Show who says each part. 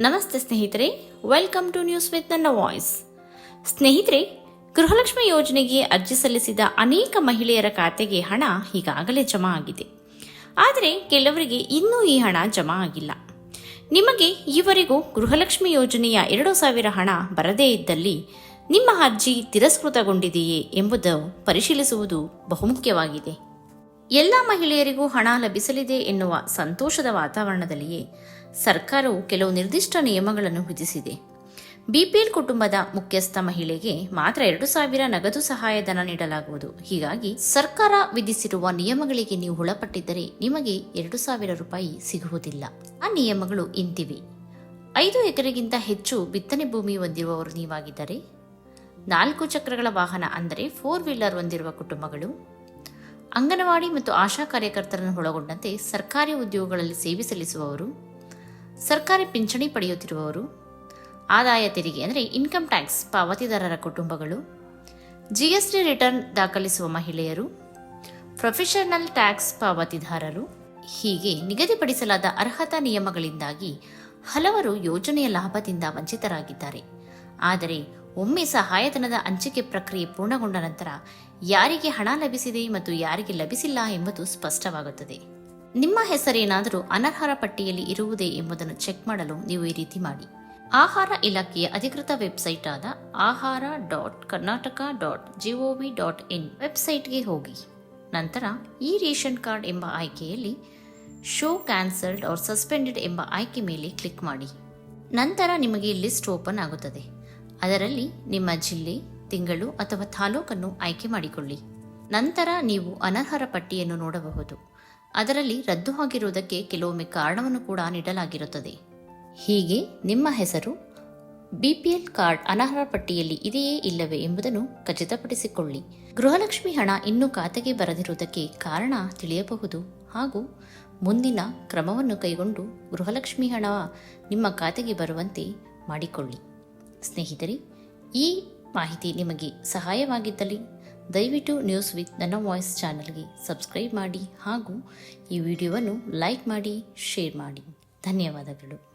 Speaker 1: ನಮಸ್ತೆ ಸ್ನೇಹಿತರೆ welcome to news with ನನ್ನ ವಾಯ್ಸ್ ಸ್ನೇಹಿತರೆ, ಗೃಹಲಕ್ಷ್ಮಿ ಯೋಜನೆಗೆ ಅರ್ಜಿ ಸಲ್ಲಿಸಿದ ಅನೇಕ ಮಹಿಳೆಯರ ಖಾತೆಗೆ ಹಣ ಈಗಾಗಲೇ ಜಮಾ ಆಗಿದೆ. ಆದರೆ ಕೆಲವರಿಗೆ ಇನ್ನೂ ಈ ಹಣ ಜಮಾ ಆಗಿಲ್ಲ. ನಿಮಗೆ ಈವರೆಗೂ ಗೃಹಲಕ್ಷ್ಮಿ ಯೋಜನೆಯ ಎರಡು ಸಾವಿರ ಹಣ ಬರದೇ ಇದ್ದಲ್ಲಿ ನಿಮ್ಮ ಅರ್ಜಿ ತಿರಸ್ಕೃತಗೊಂಡಿದೆಯೇ ಎಂಬುದು ಪರಿಶೀಲಿಸುವುದು ಬಹುಮುಖ್ಯವಾಗಿದೆ. ಎಲ್ಲ ಮಹಿಳೆಯರಿಗೂ ಹಣ ಲಭಿಸಲಿದೆ ಎನ್ನುವ ಸಂತೋಷದ ವಾತಾವರಣದಲ್ಲಿಯೇ ಸರ್ಕಾರವು ಕೆಲವು ನಿರ್ದಿಷ್ಟ ನಿಯಮಗಳನ್ನು ವಿಧಿಸಿದೆ. ಬಿಪಿಎಲ್ ಕುಟುಂಬದ ಮುಖ್ಯಸ್ಥ ಮಹಿಳೆಗೆ ಮಾತ್ರ ಎರಡು ಸಾವಿರ ನಗದು ಸಹಾಯಧನ ನೀಡಲಾಗುವುದು. ಹೀಗಾಗಿ ಸರ್ಕಾರ ವಿಧಿಸಿರುವ ನಿಯಮಗಳಿಗೆ ನೀವು ಒಳಪಟ್ಟಿದ್ದರೆ ನಿಮಗೆ ಎರಡು ಸಾವಿರ ರೂಪಾಯಿ ಸಿಗುವುದಿಲ್ಲ. ಆ ನಿಯಮಗಳು ಇಂತಿವೆ. ಐದು ಎಕರೆಗಿಂತ ಹೆಚ್ಚು ಬಿತ್ತನೆ ಭೂಮಿ ಹೊಂದಿರುವವರು ನೀವಾಗಿದ್ದರೆ ನಾಲ್ಕು ಚಕ್ರಗಳ ವಾಹನ ಅಂದರೆ ಫೋರ್ ವೀಲರ್ ಹೊಂದಿರುವ ಕುಟುಂಬಗಳು ಅಂಗನವಾಡಿ ಮತ್ತು ಆಶಾ ಕಾರ್ಯಕರ್ತರನ್ನು ಒಳಗೊಂಡಂತೆ ಸರ್ಕಾರಿ ಉದ್ಯೋಗಗಳಲ್ಲಿ ಸೇವೆ ಸಲ್ಲಿಸುವವರು, ಸರ್ಕಾರಿ ಪಿಂಚಣಿ ಪಡೆಯುತ್ತಿರುವವರು, ಆದಾಯ ತೆರಿಗೆ ಅಂದರೆ ಇನ್ಕಮ್ ಟ್ಯಾಕ್ಸ್ ಪಾವತಿದಾರರ ಕುಟುಂಬಗಳು ಜಿಎಸ್ಟಿ ರಿಟರ್ನ್ ದಾಖಲಿಸುವ ಮಹಿಳೆಯರು ಪ್ರೊಫೆಷನಲ್ ಟ್ಯಾಕ್ಸ್ ಪಾವತಿದಾರರು, ಹೀಗೆ ನಿಗದಿಪಡಿಸಲಾದ ಅರ್ಹತಾ ನಿಯಮಗಳಿಂದಾಗಿ ಹಲವರು ಯೋಜನೆಯ ಲಾಭದಿಂದ ವಂಚಿತರಾಗಿದ್ದಾರೆ. ಆದರೆ ಒಮ್ಮೆ ಸಹಾಯಧನದ ಹಂಚಿಕೆ ಪ್ರಕ್ರಿಯೆ ಪೂರ್ಣಗೊಂಡ ನಂತರ ಯಾರಿಗೆ ಹಣ ಲಭಿಸಿದೆ ಮತ್ತು ಯಾರಿಗೆ ಲಭಿಸಿಲ್ಲ ಎಂಬುದು ಸ್ಪಷ್ಟವಾಗುತ್ತದೆ. ನಿಮ್ಮ ಹೆಸರೇನಾದರೂ ಅನರ್ಹರ ಪಟ್ಟಿಯಲ್ಲಿ ಇರುವುದೇ ಎಂಬುದನ್ನು ಚೆಕ್ ಮಾಡಲು ನೀವು ಈ ರೀತಿ ಮಾಡಿ. ಆಹಾರ ಇಲಾಖೆಯ ಅಧಿಕೃತ ವೆಬ್ಸೈಟ್ ಆದ Ahara dot Karnataka dot gov dot in ವೆಬ್ಸೈಟ್ಗೆ ಹೋಗಿ. ನಂತರ ಈ ರೇಷನ್ ಕಾರ್ಡ್ ಎಂಬ ಆಯ್ಕೆಯಲ್ಲಿ ಶೋ ಕ್ಯಾನ್ಸಲ್ಡ್ ಆರ್ ಸಸ್ಪೆಂಡೆಡ್ ಎಂಬ ಆಯ್ಕೆ ಮೇಲೆ ಕ್ಲಿಕ್ ಮಾಡಿ. ನಂತರ ನಿಮಗೆ ಲಿಸ್ಟ್ ಓಪನ್ ಆಗುತ್ತದೆ. ಅದರಲ್ಲಿ ನಿಮ್ಮ ಜಿಲ್ಲೆ, ತಿಂಗಳು ಅಥವಾ ತಾಲೂಕನ್ನು ಆಯ್ಕೆ ಮಾಡಿಕೊಳ್ಳಿ. ನಂತರ ನೀವು ಅನರ್ಹರ ಪಟ್ಟಿಯನ್ನು ನೋಡಬಹುದು. ಅದರಲ್ಲಿ ರದ್ದು ಆಗಿರುವುದಕ್ಕೆ ಕೆಲವೊಮ್ಮೆ ಕಾರಣವನ್ನು ಕೂಡ ನೀಡಲಾಗಿರುತ್ತದೆ. ಹೀಗೆ ನಿಮ್ಮ ಹೆಸರು, ಬಿಪಿಎಲ್ ಕಾರ್ಡ್ ಅನರ್ಹ ಪಟ್ಟಿಯಲ್ಲಿ ಇದೆಯೇ ಇಲ್ಲವೇ ಎಂಬುದನ್ನು ಖಚಿತಪಡಿಸಿಕೊಳ್ಳಿ. ಗೃಹಲಕ್ಷ್ಮಿ ಹಣ ಇನ್ನೂ ಖಾತೆಗೆ ಬರದಿರುವುದಕ್ಕೆ ಕಾರಣ ತಿಳಿಯಬಹುದು ಹಾಗೂ ಮುಂದಿನ ಕ್ರಮವನ್ನು ಕೈಗೊಂಡು ಗೃಹಲಕ್ಷ್ಮಿ ಹಣ ನಿಮ್ಮ ಖಾತೆಗೆ ಬರುವಂತೆ ಮಾಡಿಕೊಳ್ಳಿ. ಸ್ನೇಹಿತರೆ, ಈ ಮಾಹಿತಿ ನಿಮಗೆ ಸಹಾಯವಾಗಿದ್ದಲ್ಲಿ ದಯವಿಟ್ಟು ನ್ಯೂಸ್ ವಿತ್ ನನ್ನ ವಾಯ್ಸ್ ಚಾನಲ್ಗೆ ಸಬ್ಸ್ಕ್ರೈಬ್ ಮಾಡಿ ಹಾಗೂ ಈ ವಿಡಿಯೋವನ್ನು ಲೈಕ್ ಮಾಡಿ, ಶೇರ್ ಮಾಡಿ. ಧನ್ಯವಾದಗಳು.